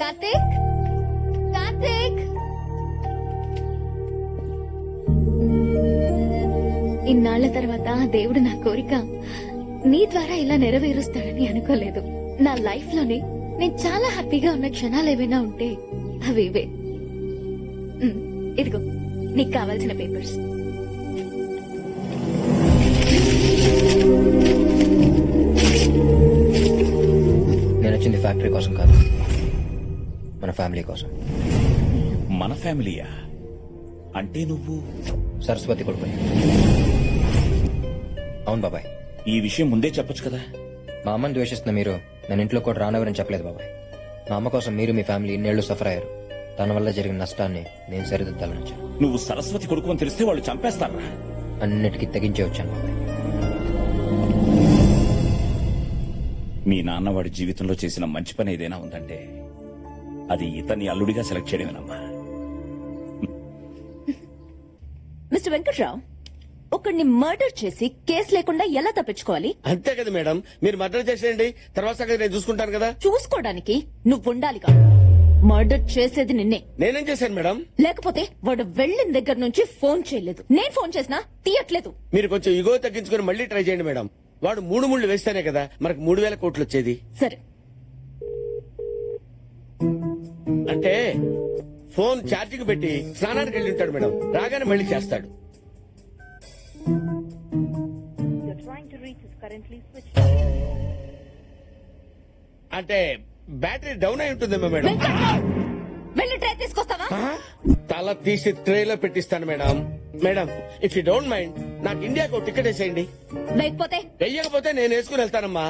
కార్తీక్ కార్తీక్ ఇన్నాళ్ళ తర్వాత దేవుడు నా కోరిక నీ ద్వారా ఇలా నెరవేరుస్తాడని అనుకోలేదు. నా లైఫ్లోనే నేను చాలా హ్యాపీగా ఉన్న క్షణాలు ఏవైనా ఉంటే అవి ఇవే. ఇదిగో నీకు కావాల్సిన పేపర్స్ వచ్చింది ఫ్యాక్టరీ కోసం కాదు. మన ఫ్యామిలీ కోసం. మన ఫ్యామిలీయా? అంటే నువ్వు? సరస్వతి కొడుకుని. అవును బాబాయ్. ఈ విషయం ముందే చెప్పొచ్చు కదా? మా అమ్మని ద్వేషిస్తున్న మీరు నేను ఇంట్లో కూడా రానవరని చెప్పలేదు బాబాయ్. మా అమ్మ కోసం మీరు మీ ఫ్యామిలీ ఇన్నేళ్ళు సఫర్ అయ్యారు. తన వల్ల జరిగిన నష్టాన్ని నేను సరిదిద్దాలని వచ్చాను. నువ్వు సరస్వతి కొడుకు అని తెలిస్తే వాళ్ళు చంపేస్తారా? అన్నిటికీ తెగించే వచ్చాను బాబాయ్. మీ నాన్న వాడి జీవితంలో చేసిన మంచి పని ఏదైనా ఉందంటే అది ఇతన్ని అల్లుడిగా సెలెక్ట్ చేయడమేనమ్మా. మిస్టర్ వెంకట్రావు ఒకడిని మర్డర్ చేసి కేసు లేకుండా ఎలా తప్పించుకోవాలి? అంతే కదా మేడం. మీరు మర్డర్ చేసేయండి తర్వాత సంగతి నేను చూసుకుంటాను కదా. చూసుకోవడానికి నువ్వు ఉండాలిగా మర్డర్ చేసేది నిన్నే. నేనేం చేశాను మేడం? లేకపోతే వాడు వెళ్ళిన దగ్గర నుంచి ఫోన్ చేయలేదు. నేను ఫోన్ చేసినా తీయట్లేదు. మీరు కొంచెం ఇగో తగ్గించుకొని మళ్ళీ ట్రై చేయండి మేడం. వాడు మూడు ముళ్ళు వేస్తేనే కదా మనకు మూడు వేల కోట్లు వచ్చేది. సరే. అంటే ఫోన్ ఛార్జింగ్ పెట్టి స్నానానికి వెళ్ళి ఉంటాడు మేడం. రాగానే మళ్ళీ చేస్తాడు. అంటే బ్యాటరీ డౌన్ అయి ఉంటుందేమో మేడం. వెళ్ళి ట్రై తీసుకొస్తావా? తల తీసి ట్రేలో పెట్టిస్తాను madam. Madam if you don't mind నాకు ఇండియాకు ఒక టికెట్ వేసేయండి. లేకపోతే? వెయ్యకపోతే నేను వేసుకుని వెళ్తానమ్మా.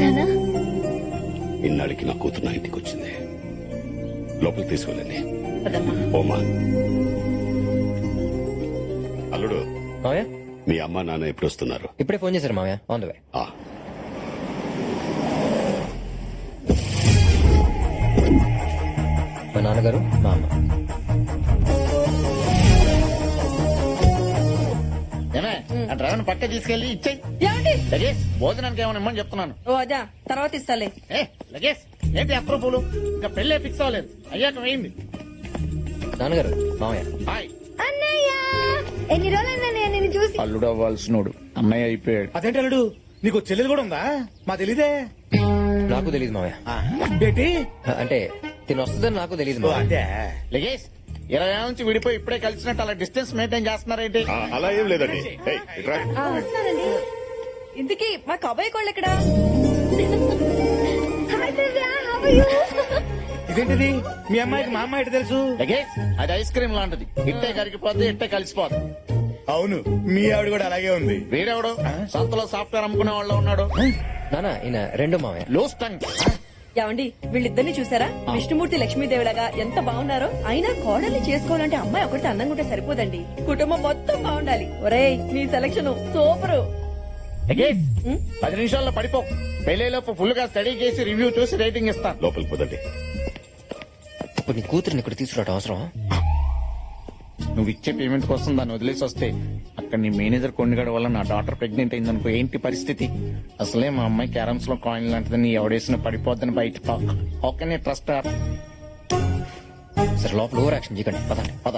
నానా? ఇన్నాళ్ళకి నా కూతురు నా ఇంటికి వచ్చింది. లోపలికి తీసుకెళ్ళండి. పదమ్మా. ఓమా మీ అమ్మ నాన్న ఎప్పుడు వస్తున్నారు ఇప్పుడే ఫోన్ చేశారు మామయ్య ఆన్ ద వే ఆ, మా నాన్నగారు మా అమ్మ. ఏమే ఆ డ్రైవర్ పక్క తీసుకెళ్ళి ఇచ్చేయి. ఏమండి? లగేజ్ భోజనానికి ఏమైనా ఇమ్మని చెప్తున్నాను. ఓ అదా తర్వాత ఇస్తాలే. ఏ లగేజ్ ఏంటి అప్రూపులు ఇంకా పెళ్ళే ఫిక్స్ అవ్వలేదు. అయ్యాక వేయింది. నాన్నగారు మామయ్య హాయ్. అన్నయ్య ఎన్ని నిన్ను చూసి. అల్లుడు అవ్వాల్సినోడు అన్నయ్య అయిపోయాడు. అదేంటి అల్లుడు? నీకు చెల్లెలు కూడా ఉందా? మా తెలీదే. నాకు తెలియదు మామయ్య ఏంటి? అంటే తిని వస్తుందని నాకు తెలియదు ఓ, మామయ్య అదే. లగేజ్ ఇరవై ఏళ్ళ నుంచి విడిపోయి ఇప్పుడే కలిసినట్టు అలా డిస్టెన్స్ మెయింటైన్ చేస్తున్నారేంటి? ఆ, అలా ఏం లేదండి. ఏయ్, ఇట్రా. ఇంతకీ మా కబాయి కోళ్ళు ఎక్కడా? Hi Divya how are you ఇదేంటిది? మీ అమ్మాయికి మా అమ్మాయి ఎటు తెలుసు? అది ఐస్ క్రీమ్ లాంటిది. ఇట్టే కరిగిపోద్ది ఇట్టే కలిసిపోద్ది అవును మీ ఆవిడ కూడా అలాగే ఉంది. వీడెవడు సంతలో సాఫ్ట్వేర్ అమ్ముకునే వాళ్ళు ఉన్నాడు. నానా ఈయన రెండో మామయ్య లూస్ టంగ్. ఏమండి వీళ్ళిద్దరిని చూసారా? విష్ణుమూర్తి లక్ష్మీదేవిలాగా ఎంత బాగున్నారో అయినా కోడల్ని చేసుకోవాలంటే అమ్మాయి ఒకటి అందంగా ఉంటే సరిపోదండి. కుటుంబం మొత్తం బాగుండాలి. ఒరేయ్ నీ సెలక్షన్ సూపరు. పది నిమిషాల్లో పడిపో. పెళ్ళిలోపు ఫుల్గా స్టడీ చేసి రివ్యూ చూసి రేటింగ్ ఇస్తాను. లోపలికి పోదండి. ఇప్పుడు నీ కూతురిని ఇక్కడ తీసుకురావడం అవసరం నువ్వు ఇచ్చే పేమెంట్ కోసం దాన్ని వదిలేసి వస్తే అక్కడ నీ మేనేజర్ కొండగడ వల్ల నా డాటర్ ప్రెగ్నెంట్ అయిందనుకో ఏంటి పరిస్థితి? అసలే మా అమ్మాయి క్యారమ్స్లో కాయిన్ లాంటిది నీ ఎవడేసిన పడిపోద్దని బయట టాక్ ఓకే నీ ట్రస్ట్ సరే లోపల ఓవర్ యాక్షన్ చేయకండి. పదండి పద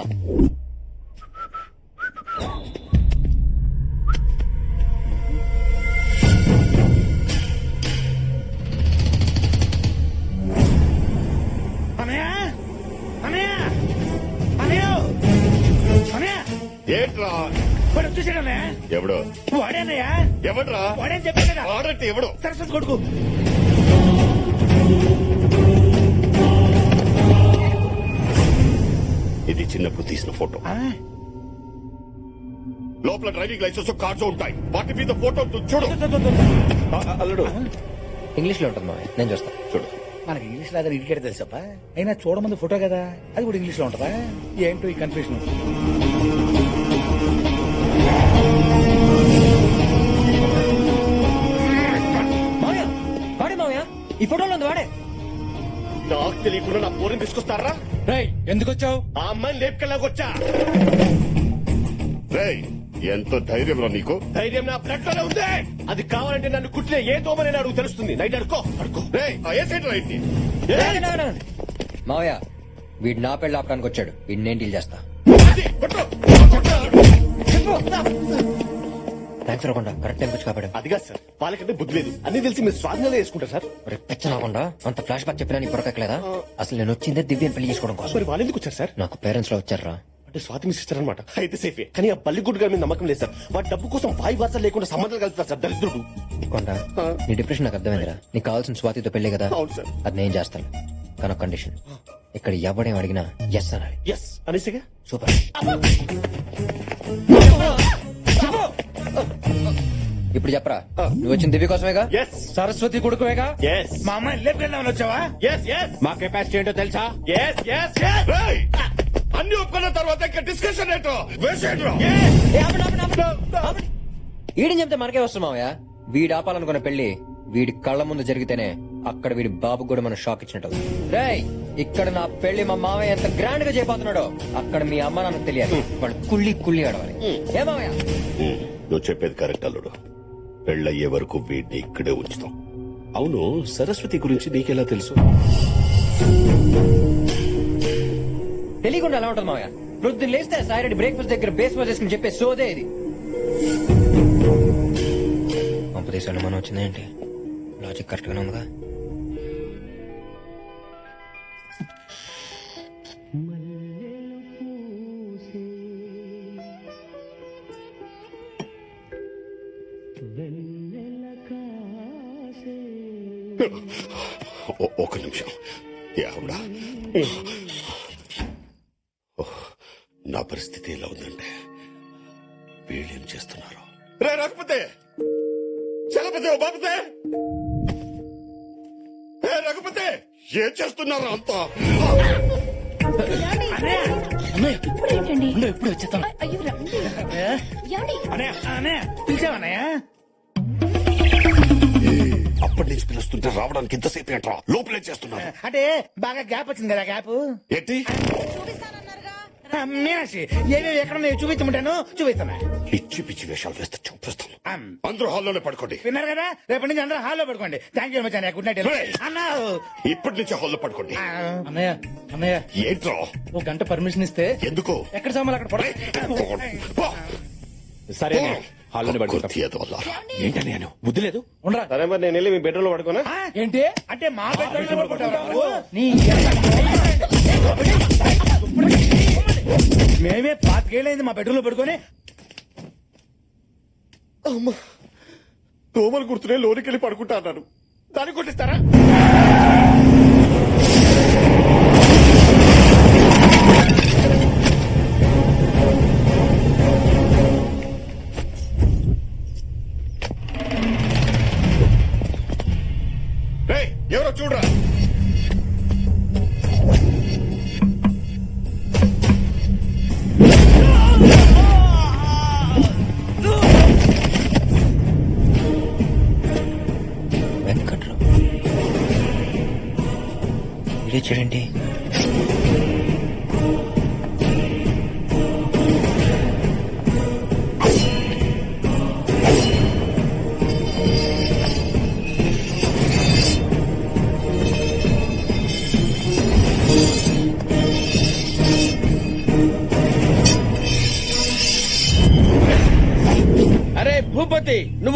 వాడేనయ్యా? ఎవడ్రా? వాడేం వాడంటే ఎవడు? సరస్వతి కొడుకు. ఇది చిన్నప్పుడు తీసిన ఫోటో. ఆ, లోపల డ్రైవింగ్ లైసెన్స్ కార్డ్స్ ఉంటాయి. వాటి మీద ఫోటో. చూడు. అల్లుడు. ఇంగ్లీష్లో ఉంటుంది నేను చూస్తాను చూడు. మనకి ఇంగ్లీష్ లాగా ఇడికేట తెలుసప్ప? అయినా చూడమంది ఫోటో కదా? అది కూడా ఇంగ్లీష్లో ఉంటదా? ఏంటో ఈ కన్ఫ్యూజన్ తెలియకుండా నా పోరిని తీసుకొస్తారా? ఎందుకు వచ్చావు ఆ అమ్మాయిని లేపుకెళ్ళకొచ్చా రేయ్ ఎంత ధైర్యంలో నీకు? ధైర్యం నా బ్లడ్లోనే ఉంది. అది కావాలంటే నన్ను కుట్టిన ఏ దోమని అడుగు తెలుస్తుంది. నైట్ అడుకో అడుకో రేయ్ ఆ ఏ సైడ్ రైట్ మావయ్య వీడు నా పెళ్ళి ఆపడానికి వచ్చాడు. వీడిని నేను డీల్ చేస్తా. థ్యాంక్స్ రాకుండా కరెక్ట్ టైం వచ్చి కాపాడు అది కాదు సార్ వాళ్ళకంటే బుద్ధి లేదు. అన్ని తెలిసి మీరు స్వాధీనంలో వేసుకుంటారు సార్. రాకుండా అంత ఫ్లాష్ బ్యాక్ చెప్పినా నీ పొరకట్లేదా అసలు నేను వచ్చిందే దివ్యని పెళ్ళి చేసుకోవడం కోసం. మరి వాళ్ళు ఎందుకు వచ్చారు సార్? నాకు పేరెంట్స్లో వచ్చారా అంటే స్వాతి సిస్టర్ అనమాట అయితే సేఫే కానీ ఆ బల్లిగుడ్డు గారి మీద నమ్మకం లేదు సార్. వాడి డబ్బు కోసం వాయి వార్త లేకుండా సంబంధాలు కలుపుతారు సార్ దరిద్రుడు. కొండ నీ డిప్రెషన్ నాకు అర్థమైందిరా. నీకు కావాల్సిన స్వాతితో పెళ్ళి కదా. అవును సార్. అది నేను చేస్తాను. కానీ కండిషన్ ఇక్కడ ఎవడేం అడిగినా ఎస్ అనాలి. ఎస్ అనేసిగా? సూపర్. ఇప్పుడు చెప్పరా? నువ్వు వచ్చిన దివ్య కోసమేగా? సరస్వతి కొడుకువేగా? మా అమ్మాయి లేపుకెళ్దామని వచ్చావా? మా కెపాసిటీ ఏంటో తెలుసా? అన్ని ఒప్పుకున్న తర్వాత ఇంకా డిస్కషన్ ఏంటో. వీడిని చెప్తే మనకే వస్తుంది మావయ్య? వీడు ఆపాలనుకున్న పెళ్ళి వీడి కళ్ళ ముందు జరిగితేనే అక్కడ వీడి బాబు కూడా మనం షాక్ ఇచ్చినట్టు రేయ్ ఇక్కడ నా పెళ్ళి మా మావయ్య ఎంత గ్రాండ్గా చేయబోతున్నాడో అక్కడ మీ అమ్మ నాన్నకు తెలియాలి. వాళ్ళు కుళ్ళి కుళ్ళి ఆడవాలి. ఏ మావయ్య? ఉమ్, నువ్వు చెప్పేది కరెక్ట్ అల్లుడు. పెళ్ళయ్యే వరకు వీడిని ఇక్కడే ఉంచుతాం. అవును సరస్వతి గురించి నీకెలా తెలుసు? తెలియకుండా ఎలా ఉంటుంది ప్రొద్దున లేస్తే సాయిరెడ్డి బ్రేక్ఫాస్ట్ దగ్గర బేస్ చేసుకుని చెప్పే సోదే ఇది. పంపదేశాలు మనం వచ్చిందేంటి లాజిక్ కరెక్ట్ గానే ఉందిగా? ఒక నిమిషం. ఓహ్, నా పరిస్థితి ఎలా ఉందంటే వీళ్ళేం చేస్తున్నారు? రే రఘుపతి! చలపతి ఓ బాపతే! ఏ రఘుపతి! ఏం చేస్తున్నారు అంతా? ఉండు, ఎప్పుడు వచ్చేస్తాను అయ్యో రండి. పిలిచావన్నయ్య అప్పటి నుంచి పిలుస్తుంటే రావడానికి ఇంతసేపు ఏంట్రా? లోపలే చేస్తున్నారు? అంటే బాగా గ్యాప్ వచ్చింది కదా గ్యాప్? ఏంటి? మీనాక్షి ఏమేమి ఎక్కడ ఉన్నాయో? చూపించమంటాను? చూపిస్తాను. పిచ్చి పిచ్చి వేషాలు వేస్తే చూపిస్తాను. అందరూ హాల్లోనే పడుకోండి. విన్నారు కదా? రేపటి నుంచి అందరూ హాల్లో పడుకోండి. థ్యాంక్ యూ వెరీ మచ్ అన్నయ్య. Good night Hey! అన్నా! ఇప్పటి నుంచి హాల్లో పడుకోండి. అన్నయ్య అన్నయ్య. ఏంట్రా? ఒక గంట పర్మిషన్ ఇస్తే ఎందుకు? ఎక్కడ సామాన్లు అక్కడ పడ పో. సరే. హాల్లోనే పడుకుంటాం. ఏంటని నేను బుద్ధి లేదు ఉండరా. సరే మరి నేను వెళ్ళి మీ బెడ్రూమ్లో పడుకోనా ఏంటి? అంటే మా బెడ్రూమ్లో పడుకుంటావా? నీ మేమే పాతికేళ్ళైంది మా బెడ్రూమ్లో పడుకొని. అమ్మా దోమలు గుర్తునే లోనికి వెళ్ళి పడుకుంటా అన్నాను. దాన్ని కొట్టిస్తారా?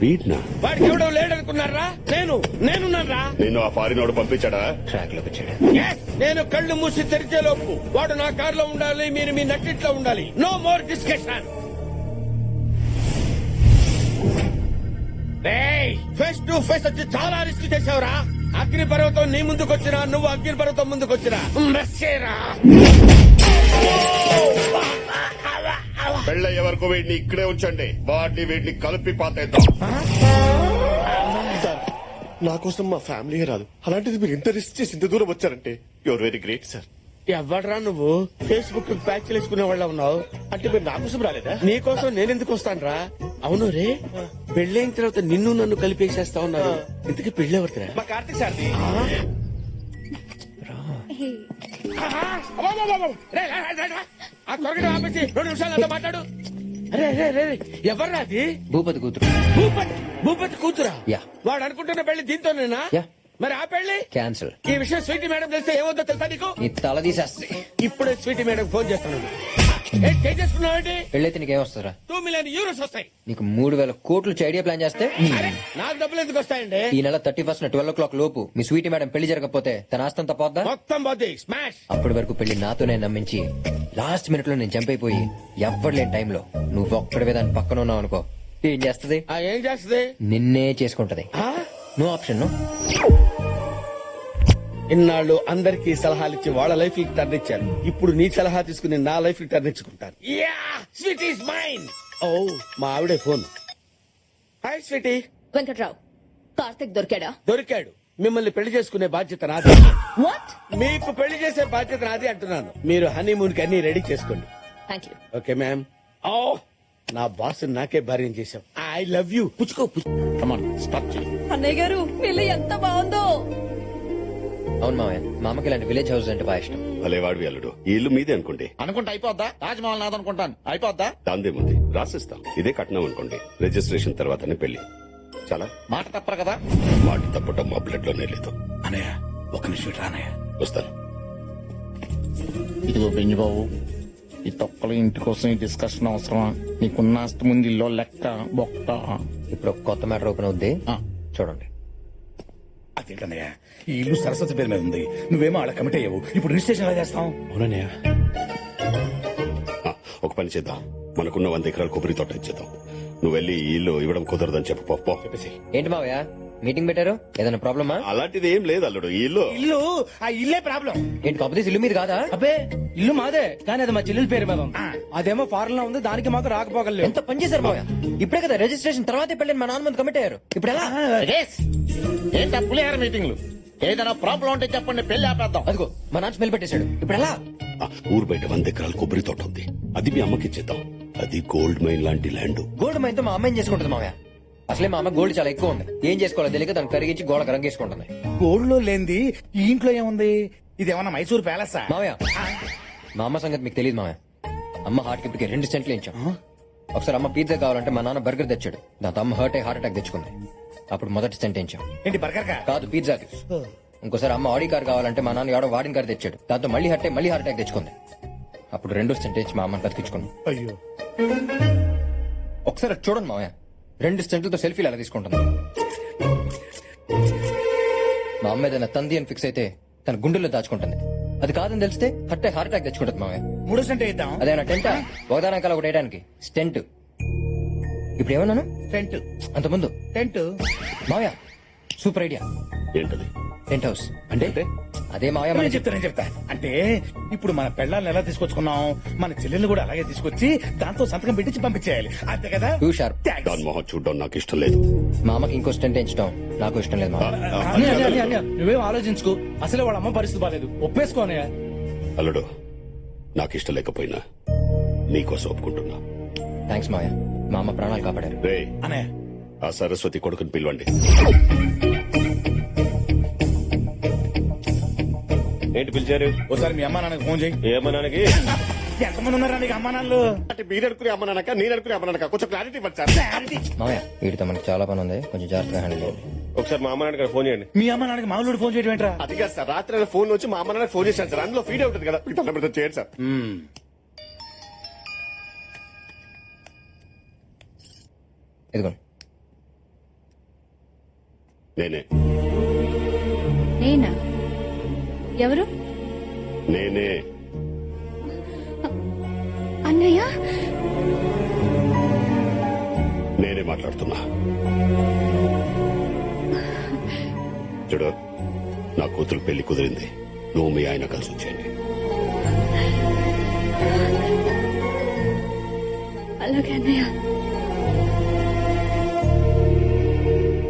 వీడ్నా వాడికి ఎవడో లేడనుకున్నారా? నేను నేనున్నారా నిన్ను ఆ ఫారినోడు పంపించాడా? ట్రాక్లోకి వచ్చాడు. Yes! నేను కళ్ళు మూసి తెరిచే లోపు వాడు నా కారులో ఉండాలి మీరు మీ నట్టిట్లో ఉండాలి. No more discussion face to face వచ్చి చాలా రిస్క్ చేసావురా అగ్ని పర్వతం నీ ముందుకు వచ్చినా నువ్వు అగ్ని పర్వతం ముందుకు వచ్చినా. పెళ్ళయ్యే వరకు వీడిని ఇక్కడే ఉంచండి. వాడిని వీడిని కలిపి పాతేద్దాం. సార్ నా కోసం మా ఫ్యామిలీ రాదు. అలాంటిది మీరు ఇంత రిస్క్ చేసి ఇంత దూరం వచ్చారంటే? యువర్ వెరీ గ్రేట్ సార్ ఎవడరా నువ్వు? ఫేస్బుక్ ప్యాచ్ వేసుకునే వాళ్ళ ఉన్నావు. అంటే మీరు నా కోసం రాలేదా? నీ కోసం నేను ఎందుకు వస్తాను రా. అవును రే పెళ్ళైన తర్వాత నిన్ను నన్ను కలిపేసేస్తా ఉన్నారు. ఇంతకీ పెళ్ళి ఎవరిదిరా మా కార్తీక్ సార్ ఆ త్వరగా ఆపేసి రెండు నిమిషాలు మాట్లాడు. అరే అరే అరే ఎవర్రా అది? భూపతి కూతురు. భూపతి భూపతి కూతురా? యా. వాడు అనుకుంటున్న పెళ్ళి దీంతోనేనా? యా. మరి ఆ పెళ్ళి? క్యాన్సిల్. ఈ విషయం స్వీటీ మేడం తెలిస్తే ఏమవుతుందో తెలుసా నీకు? నీ తల తీసేస్తే ఇప్పుడే స్వీటీ మేడం ఫోన్ చేస్తాను ఏంటి చేసుకున్నావు పెళ్ళైతే నీకేం వస్తుందిరా టూ మిలియన్ యూరోస్ వస్తాయి. నీకు మూడు వేల కోట్లు ఐడియా ప్లాన్ చేస్తే నాకు డబ్బులు ఎందుకు వస్తాయండి? ఈ నెల thirty first twelve o'clock లోపు మీ స్వీటీ మేడం పెళ్ళి జరగకపోతే తన ఆస్తంతా పోద్దా? మొత్తం పోతే స్మాష్. అప్పటి వరకు పెళ్ళి నాతోనే నమ్మించి లాస్ట్ మినిట్లో నేను జంప్ అయిపోయి ఎవ్వరు లేని టైంలో నువ్వు ఒక్కడివే దాని పక్కన ఉన్నావు అనుకో. ఏం చేస్తది? ఏం చేస్తుంది? నిన్నే చేసుకుంటది? నో ఆప్షన్ నో ఇన్నాళ్ళు అందరికీ సలహాలు ఇచ్చి వాళ్ళ లైఫ్కి టర్న్ ఇచ్చారు. ఇప్పుడు నీ సలహా తీసుకుని నా లైఫ్కి టర్న్ ఇచ్చుకుంటాను స్వీట్ ఈస్ మైన్ ఓ మా ఆవిడే phone. Hi sweetie Venkatrao Karthik దొరికాడా? దొరికాడు. మిమ్మల్ని పెళ్ళి చేసుకునే బాధ్యత నాది. వాట్ మీకు పెళ్ళి చేసే బాధ్యత నాది అంటున్నాను. మీరు హనీమూన్కి అన్ని రెడీ చేసుకోండి. థ్యాంక్ యూ ఓకే మ్యామ్ ఓ నా బాస్ నాకే భార్యం చేశాం ఐ లవ్ యూ పుచ్చుకో పుచ్చుకో. కమాన్ స్టార్ట్ చేయి అన్నయ్య గారు పెళ్ళి ఎంత బాగుందో. అవును మామయ్య. మా అమ్మకి ఇలాంటి విలేజ్ హౌస్ అంటే బాగా ఇష్టం. భలే వాడివి అల్లుడు. ఈ ఇల్లు మీదే అనుకోండి. అనుకుంటే అయిపోద్దా? తాజ్ మహల్ నాదనుకుంటాను అయిపోద్దా? దాందేముంది రాసిస్తాం. ఇదే కట్నం అనుకోండి. రిజిస్ట్రేషన్ తర్వాతనే పెళ్ళి చాలా? మాట తప్పరు కదా? మాట తప్పటం మా బ్లడ్లోనే లేదు. అనయ్య ఒక నిమిషం ఇటు రా అన్నయ్య వస్తాను. ఇదిగో బెంజి బాబు ఈ తొక్కల ఇంటి కోసం ఈ డిస్కషన్ అవసరమా? నీకున్న ఆస్తి ముందు ఇల్లో లెక్క బొక్క. ఇప్పుడు ఒక కొత్త మ్యాటర్ ఓపెన్ అవుద్ది. ఆ. చూడండి. అదేంటన్నయ్య? ఈ ఇల్లు సరస్వతి పేరు మీద ఉంది. నువ్వేమో అలా కమిట్ అయ్యావు. ఇప్పుడు రిజిస్ట్రేషన్ ఎలా చేస్తాం? అవునన్నయ్య. ఒక పని చేద్దాం. మనకున్న వంద ఎకరాల కొబ్బరి తోట ఇచ్చేద్దాం. నువ్వు వెళ్ళి ఈ ఇల్లు ఇవ్వడం కుదరదని చెప్పు. పో, పో. చెప్పేసి. ఏంటి మావయ్య? మీటింగ్ పెట్టారు? ఏదైనా ప్రాబ్లమా? అలాంటిది ఏం లేదు అల్లుడు ఈ ఇల్లు. ఇల్లు? ఆ ఇల్లే ప్రాబ్లం. ఏంటి కాకపోతే ఇల్లు మీద కాదా? అబ్బే ఇల్లు మాదే కానీ అది మా చెల్లెల పేరు మీద ఉంది. అదేమో ఫారెన్లో ఉంది దానికి మాకు రాకపోగలేదు ఎంత పని చేశారు ఇప్పుడే కదా రిజిస్ట్రేషన్ తర్వాతే పెళ్ళని మా నాన్న ముందు కమిట్ అయ్యారు? ఇప్పుడు ఎలా? ఏంటా పులిహార మీటింగ్లు ఏదైనా ప్రాబ్లం ఉంటే చెప్పండి పెళ్ళి ఆపేద్దాం. అదిగో మా నాన్న స్మెల్ పెట్టేశాడు. ఇప్పుడు ఎలా? ఆ, ఊరు బయట వంద ఎకరాల కొబ్బరి తోట ఉంది. అది మీ అమ్మకి ఇచ్చేద్దాం. అది గోల్డ్ మైన్ లాంటి ల్యాండ్ గోల్డ్ మైన్తో మా అమ్మాయిని చేసుకుంటుంది మావయ్య? అసలే మా అమ్మ గోల్డ్ చాలా ఎక్కువ ఉంది. ఏం చేసుకోవాలో తెలియక దాన్ని కరిగించి గోడకు రంగేసుకుంటుంది గోల్డ్లో లేనిది ఈ ఇంట్లో ఏముంది? ఇది ఏమన్నా మైసూర్ ప్యాలెస్ మావయ్య మా అమ్మ సంగతి మీకు తెలియదు మావయ్య. అమ్మ హార్ట్ కిప్కి రెండు సెంట్లు ఇచ్చాం. ఒకసారి అమ్మ పిజ్జా కావాలంటే మా నాన్న బర్గర్ తెచ్చాడు. దాంతో అమ్మ హర్ట్ అయ్యి హార్ట్ అటాక్ తెచ్చుకుంది. అప్పుడు మొదటి సెంట్ ఇచ్చాం ఏంటి బర్గర్ కా? కాదు పిజ్జాకి ఇంకోసారి అమ్మ ఆడి కార్ కావాలంటే మా నాన్న ఎవడో వాడిన కార్ తెచ్చాడు. దాంతో మళ్ళీ హర్ట్ అయ్యి మళ్ళీ హార్ట్ అటాక్ తెచ్చుకుంది. అప్పుడు రెండో సెంట్ ఇచ్చి మా అమ్మని బతికించుకున్నాం. అయ్యో. ఒకసారి చూడండి మావయ్య. రెండు స్టెంట్లతో సెల్ఫీలు అలా తీసుకుంటుంది? మా అమ్మ ఏదైనా తంది అని ఫిక్స్ అయితే తన గుండెల్లో దాచుకుంటుంది. అది కాదని తెలిస్తే హట్టే హార్ట్ అటాక్ తెచ్చుకుంటుంది మావయ్య. మూడో సెంట్ ఇద్దాం అదేనా టెంటా? ఒకదానకాల ఒకటి వేయడానికి. స్టెంట్. ఇప్పుడు ఏమన్నాను? టెంట్ అంత ముందు టెంట్ మావయ్య సూపర్ ఐడియా. ఏంటది? టెంట్ హౌస్ అంటే? అదే మావయ్య నేను చెప్తా నేను చెప్తా. అంటే ఇప్పుడు మన పెళ్ళాలను ఎలా తీసుకొచ్చుకున్నాం మన చెల్లెల్ని కూడా అలాగే తీసుకొచ్చి దాంతో సంతకం పెట్టించి పంపించేయాలి. అంతే కదా? Two sharp Thanks. దాని మొహం చూడడం నాకు ఇష్టం లేదు. మా అమ్మకి ఇంకో స్టెంట్ ఎంచడం నాకు ఇష్టం లేదు మావయ్య. ఆ, అన్నయ్య, అన్నయ్య, అన్నయ్య, అన్నయ్య, నువ్వేం ఆలోచించుకో. అసలే వాళ్ళ అమ్మ పరిస్థితి బాలేదు. ఒప్పేసుకో అన్నయ్య. అల్లుడు నాకు ఇష్టం లేకపోయినా నీకోసం ఒప్పుకుంటున్నా. థ్యాంక్స్ మావయ్య. మా అమ్మ ప్రాణాలు కాపాడారు. రే అనే ఆ సరస్వతి కొడుకుని పిలవండి. ఏంటి పిలిచారు? ఒకసారి మీ అమ్మా నాన్నకి ఫోన్ చేయి. ఏమన్నానికి ఎంతమంది ఉన్నారా నీకు అమ్మా నాన్నలు? అంటే మీరు అనుకునే అమ్మనానక నేను అనుకునే అమ్మనానక కొంచెం క్లారిటీ ఇవ్వండి సార్ వీటితో మనకి చాలా పని ఉంది. కొంచెం జాగ్రత్తగా హ్యాండిల్ చేయండి. ఒకసారి మా అమ్మ నాన్నకి ఫోన్ చేయండి. మీ అమ్మ నాన్నకి మామూలు ఫోన్ చేయడం ఏంట్రా? అది కాదు సార్ రాత్రి ఆయన ఫోన్ వచ్చి మా అమ్మ నాన్న ఫోన్ చేశాను సార్. అందులో ఫీడ్ అవుతుంది కదా. మీకు దండం పెడతా చేయండి సార్. ఇదిగోండి. నేనే. నేనా? ఎవరు? నేనే. అన్నయ్య? నేనే మాట్లాడుతున్నా. చూడు నా కూతురు పెళ్ళి కుదిరింది. నువ్వు మీ ఆయన కలిసి వచ్చేయండి. అలాగే అన్నయ్య.